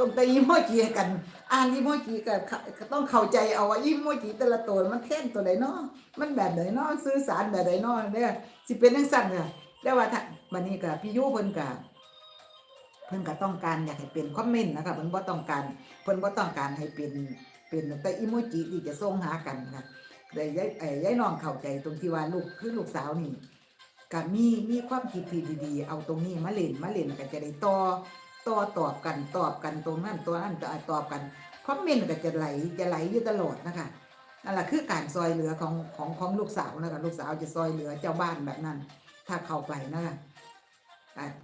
ส่งแต่อีโมจิกัน อ่านอีโมจิก็ก็ต้องเข้าใจเอาว่าอีโมจิแต่ละตัวมันแท่นตัวใดเนาะมันแบบไหนเนาะสื่อสารแบบไหนเนาะเนี่ยสิเป็นจังซั่นค่ะแต่ว่าถ้าวันนี้ก็พี่ยุเพิ่นก็เพิ่นก็ต้องการอยากให้เป็นคอมเมนต์นะคะเพิ่นบ่ต้องการเพิ่นบ่ต้องการให้เป็นเป็นแต่อีโมจิที่จะส่งหากันค่ะแต่ยายเอ้ยยายน้องเข้าใจตรงที่ว่าลูกคือลูกสาวนี่ก็มีมีความคิดที่ดีๆ เอาตรงนี้มาเล่นมาเล่นก็จะได้ต่อ ต่อตอบกันตอบกันตรงนั้นตัวนั้นตอบกันคอมเมนต์ก็จะไหลจะไหลอยู่ตลอดนะคะนั่นแหละคือการซอยเหลือของของของลูกสาวนะคะลูกสาวจะซอยเหลือเจ้าบ้านแบบนั้น ถ้าเข้าไปนะคะ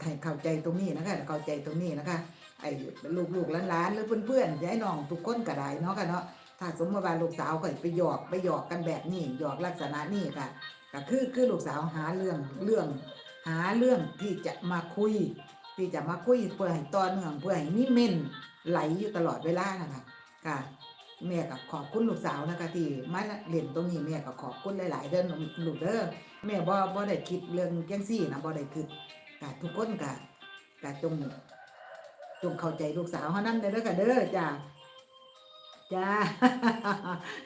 ให้เข้าใจตรงนี้นะคะเข้าใจตรงนี้นะคะไอ้ลูกลูกหลานๆหรือเพื่อนๆยายน้องทุกคนก็ได้เนาะค่ะเนาะถ้าสมมติว่าลูกสาวก็ไปหยอกไปหยอกกันแบบนี้หยอกลักษณะนี้ค่ะก็คือคือลูกสาวหาเรื่องเรื่อง หาเรื่องที่จะมาคุย ที่จะมาคุยเพื่อให้ต่อเนื่องเพื่อให้มีเม่นไหลอยู่ตลอดเวลานะคะค่ะแม่ก็ขอบคุณลูกสาวนะคะที่มาเล่นตรงนี้แม่ก็ขอบคุณหลาย ๆ เด้อลูกเด้อแม่บ่บ่ได้คิดเรื่องจังซี่นะบ่ได้คิดก็ทุกคนก็ก็จงจงเข้าใจลูกสาวเฮานั้นเด้อค่ะเด้อจ้าจ้า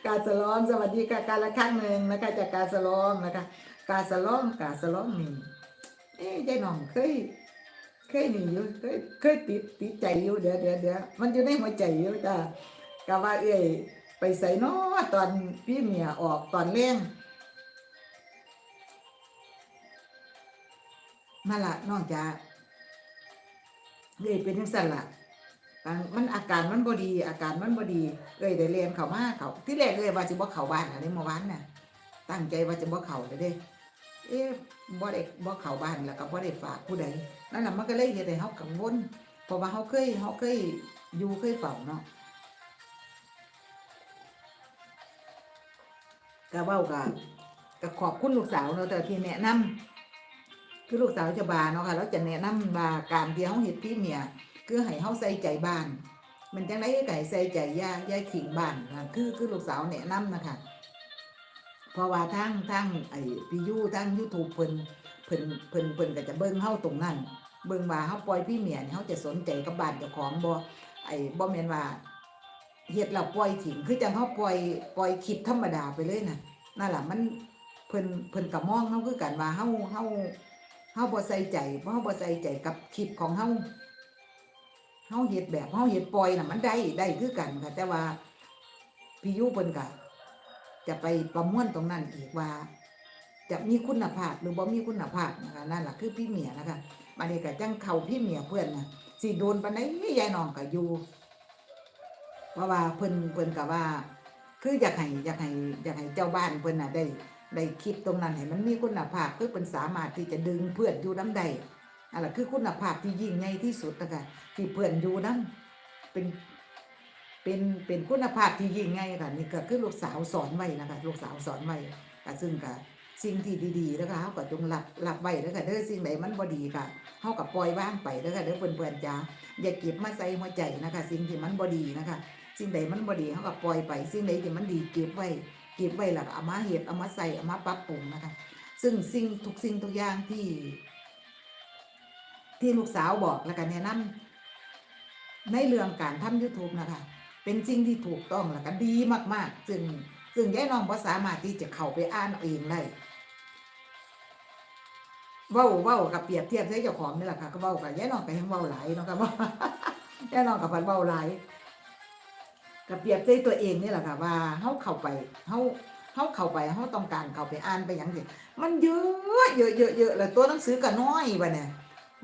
การสลอมสวัสดีค่ะการละครั้งหนึ่งนะคะจากการสลอมนะคะ การสลอมการสลอมนี่เอ๊ยายน้องเคย เคยหนีอยู่เคยเคยติดติดใจอยู่เดี๋ยวเดี๋ยวเดี๋ยวมันอยู่ในหัวใจอยู่จ้ากะว่าเอ้ยไปใส่นอตอนพี่เมียออกตอนเลี้ยงมาละน้องจ้าเอ้ยเป็นจังซั่นล่ะมันอาการมันบ่ดี อาการมันบ่ดีเอ้ยได้เรียนเขามาเขาที่แรกเอ้ยว่าสิบ่เขาบ้านอะไรเมื่อวานน่ะ ตั้งใจว่าจะบ่เขาเลยเด้ เอ๊ะบ่ได้บ่เข้าบ้านแล้วก็บ่ได้ฝากผู้ใดนั่นแหละมันก็เลยเฮ็ดให้เฮากังวลเพราะว่าเฮาเคยเฮาเคยอยู่เคยเฝ้าเนาะก็เว้าก็ก็ขอบคุณลูกสาวเนาะแต่ที่แนะนำคือลูกสาวจะบาเนาะค่ะแล้วจะแนะนำว่าการที่เฮาเฮ็ดพี่เมียคือให้เฮาใส่ใจบ้าน มันจังได๋ก็ให้ใส่ใจย่าย่าขิงบ้านค่ะคือคือลูกสาวแนะนำนะคะ ราะว่าทั้งทั้งไอ้พี่ยูทั้ง YouTube เพิ่นเพิ่นเพิ่นเพิ่นก็จะเบิ่งเฮาตรงนั้น เบิ่งว่าเฮาปล่อยพี่เมียนเฮาจะสนใจกับบ้านเจ้าของบ่ไอ้บ่แม่นว่าเฮ็ดแล้วปล่อยทิ้งคือจังเฮาปล่อยปล่อยคลิปธรรมดาไปเลยน่ะนั่นล่ะมันเพิ่นเพิ่นก็มองเฮาคือกันว่าเฮาเฮาเฮาบ่ใส่ใจเพราะเฮาบ่ใส่ใจกับคลิปของเฮาเฮาเฮ็ดแบบเฮาเฮ็ดปล่อยน่ะมันได้ได้คือกันค่ะแต่ว่าพี่ยูเพิ่นก็ จะไปประมวลตรงนั้นอีกว่า จะมีคุณภาพหรือบ่มีคุณภาพนะคะนั่นแหละคือพี่เมียนะคะมาเนี่ก็จังเขาพี่เมียเพื่อนนะสิโดนปานใดยายน้องก็อยู่เพราะว่าเพิ่นเพิ่นก็ว่า คืออยากให้อยากให้อยากให้เจ้าบ้านเพิ่นน่ะได้ได้คิดตรงนั้นให้มันมีคุณภาพคือเพิ่นสามารถที่จะดึงเพื่อนอยู่น้ำใดอันนั้นคือคุณภาพที่ยิ่งใหญ่ที่สุดนะคะที่เพื่อนอยู่น้ำเป็น เป็นเป็นคุณภาพที่ยิ่งใหญ่ค่ะนี่ก็คือลูกสาวสอนไว้นะคะลูกสาวสอนไว้ก็ซึ่งก็สิ่งที่ดีๆนะคะเฮาก็จงรับรับไว้เด้อค่ะเด้อสิ่งใดมันบ่ดีค่ะเฮาก็ปล่อยวางไปเด้อค่ะเด้อเพื่อนๆจ้าอย่าเก็บมาใส่หัวใจนะคะ สิ่งที่มันบ่ดีนะคะ สิ่งใดมันบ่ดีเฮาก็ปล่อยไป สิ่งใดที่มันดีเก็บไว้ เก็บไว้แล้วก็เอามาเฮ็ดเอามาใส่เอามาปรับปรุงนะคะ ซึ่งสิ่งทุกสิ่งทุกอย่างที่ ที่ลูกสาวบอกแล้วก็แนะนำในเรื่องการทำ YouTube นะคะ เป็นสิ่งที่ถูกต้องแล้วก็ดีมากๆซึ่งซึ่งยายน้องบ่สามารถที่จะเข้าไปอ่านเอาเองได้เว้าเว้ากับเปรียบเทียบใช้เจ้าของนี่แหละค่ะก็เว้ากับยายน้องก็ยังเว้าหลายเนาะครับว่ายายน้องกับพันเว้าหลายกับเปรียบใช้ตัวเองนี่แหละค่ะว่าเฮาเข้าไปเฮาเฮาเข้าไปเฮาต้องการเข้าไปอ่านไปหยังสิมันเยอะเยอะเยอะเยอะแล้วตัวหนังสือก็น้อยบัดเนี่ย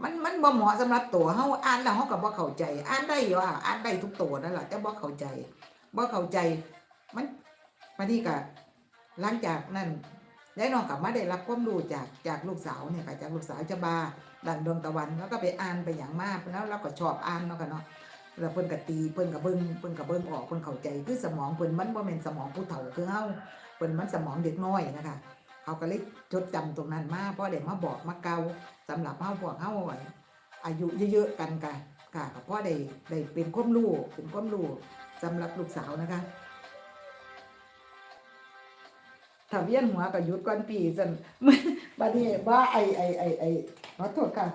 มันมันบ่เหมาะสำหรับตัวเฮาอ่านแล้วเฮาก็บ่เข้าใจ อ่านได้อยู่อะอ่านได้ทุกตัวนั่นแหละแต่บ่เข้าใจบ่เข้าใจ มันมาดีกะหลังจากนั้นยายน้องกลับมาได้รับความรู้จากจากลูกสาวเนี่ยค่ะจากลูกสาวจะบาดันดวงตะวันแล้วก็ไปอ่านไปอย่างมากแล้วเราก็ชอบอ่านเนาะกันเนาะแล้วเพิ่นก็ตีเพิ่นก็เบิ่งเพิ่นก็เบิ่งออกเพิ่นเข้าใจคือสมองเพิ่นมันบ่แม่นสมองผู้เฒ่าคือเฮาเพิ่นมันสมองเด็กน้อยนะคะ เขาก็เลยจดจำตรงนั้นมาเพราะเด็กมาบอกมาเกาสำหรับเฮาพวกเฮาอายุเยอะๆกันกันค่ะก็เพราะได้ได้เป็นความรู้เป็นความรู้สำหรับลูกสาวนะคะถ้าเวียนหัวก็หยุดก่อนปีสันบัดนี้ว่าไอไอไอไอขอโทษค่ะ